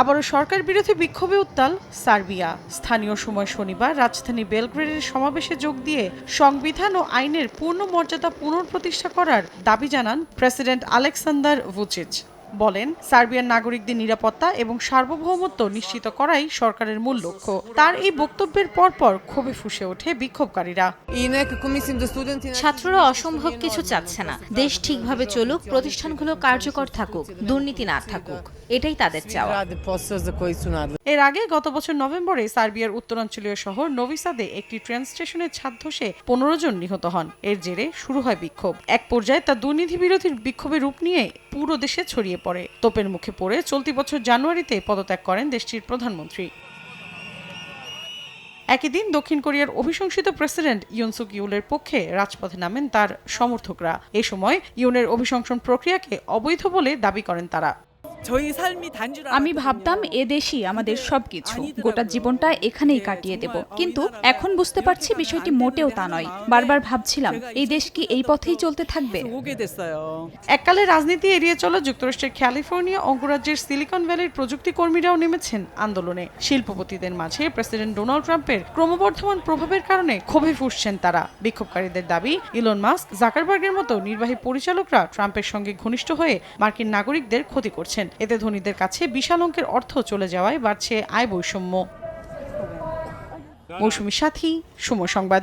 আবারও সরকার বিরোধী বিক্ষোভে উত্তাল সার্বিয়া। স্থানীয় সময় শনিবার রাজধানী বেলগ্রেডের সমাবেশে যোগ দিয়ে সংবিধান ও আইনের পূর্ণ মর্যাদা পুনঃপ্রতিষ্ঠা করার দাবি জানান প্রেসিডেন্ট আলেকসান্দার ভুচিচ। বলেন সার্বিয়ার নাগরিকদের নিরাপত্তা এবং সার্বভৌমত্ব নিশ্চিত করাই সরকারের মূল লক্ষ্য। তার এই বক্তব্যের পরপর ক্ষোভে ফুসে ওঠে বিক্ষোভকারীরা. ছাত্ররা অসম্ভব কিছু চাচ্ছে না। দেশ ঠিকভাবে চলুক প্রতিষ্ঠানগুলো কার্যকর থাকুক দুর্নীতি না থাকুক। এটাই তাদের চাওয়া. এর আগে গত বছর নভেম্বরে সার্বিয়ার উত্তরাঞ্চলীয় শহর নভিসাদে একটি ট্রেন স্টেশনের ছাদ ধসে পনেরো জন নিহত হন। এর জেরে শুরু হয় বিক্ষোভ। এক পর্যায়ে তা দুর্নীতি বিরোধীর বিক্ষোভের রূপ নিয়ে পুরো দেশে ছড়িয়ে পরে তোপের মুখে পড়ে চলতি বছর জানুয়ারিতে পদত্যাগ করেন দেশটির প্রধানমন্ত্রী। একই দিন দক্ষিণ কোরিয়ার অভিশংসিত প্রেসিডেন্ট ইউনসুক ইউলের পক্ষে রাজপথে নামেন তার সমর্থকরা। এ সময় ইউনের অভিশংসন প্রক্রিয়াকে অবৈধ বলে দাবি করেন তারা। আমি ভাবতাম এ দেশই আমাদের সবকিছু গোটা জীবনটা এখানেই কাটিয়ে দেব। কিন্তু এখন বুঝতে পারছি বিষয়টি মোটেও তা নয়। বারবার ভাবছিলাম এই দেশ কি এই পথেই চলতে থাকবে? এককালে রাজনীতি এড়িয়ে চলো যুক্তরাষ্ট্রের ক্যালিফোর্নিয়া অঙ্গরাজ্যের সিলিকন ভ্যালির প্রযুক্তি কর্মীরাও নেমেছেন আন্দোলনে। শিল্পপতিদের মাঝে প্রেসিডেন্ট ডোনাল্ড ট্রাম্পের ক্রমবর্ধমান প্রভাবের কারণে ক্ষোভে ফুসছেন তারা। বিক্ষোভকারীদের দাবি ইলন মাস্ক জাকারবার্গের মতো নির্বাহী পরিচালকরা ট্রাম্পের সঙ্গে ঘনিষ্ঠ হয়ে মার্কিন নাগরিকদের ক্ষতি করছেন। এতে ধনীদের কাছে বিশাল অঙ্কের অর্থ চলে যাওয়ায় বাড়ছে আয় বৈষম্য। মৌসুমী সাথী, সময় সংবাদ।